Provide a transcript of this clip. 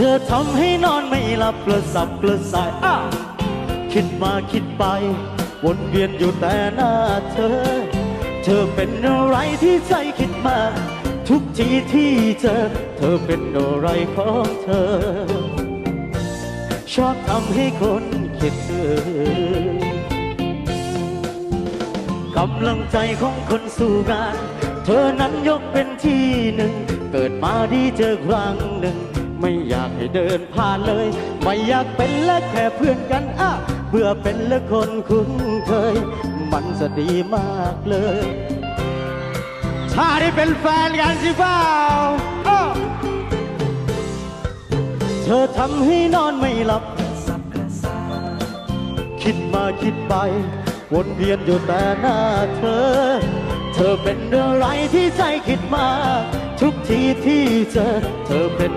ธอทำให้นอนไม่หลับกระสับกระส่ายอ้าคิดมาคิดไป วนเวียนอยู่แต่หน้าเธอ เธอเป็นอะไรที่ใจคิดมากทุกทีที่เจอ เธอเป็นอะไรของเธอ ชอบทำให้คนคิดถึงกำลังใจของคนสู่งาน เธอนั้นยกเป็นที่หนึ่ง เกิดมาดีเจอครั้งหนึ่ง ให้เดินผ่านเลย ไม่อยากเป็นและแค่เพื่อนกันอะเพื่อเป็นและคนคุ้นเคย มันจะดีมากเลย ถ้าได้เป็นแฟนกันสิเปล่าเธอทำให้นอนไม่หลับ คิดมาคิดไป วนเวียนอยู่แต่หน้าเธอ เธอเป็นอะไรที่ใจคิดมากทุกทีที่เจอ เธอเป็น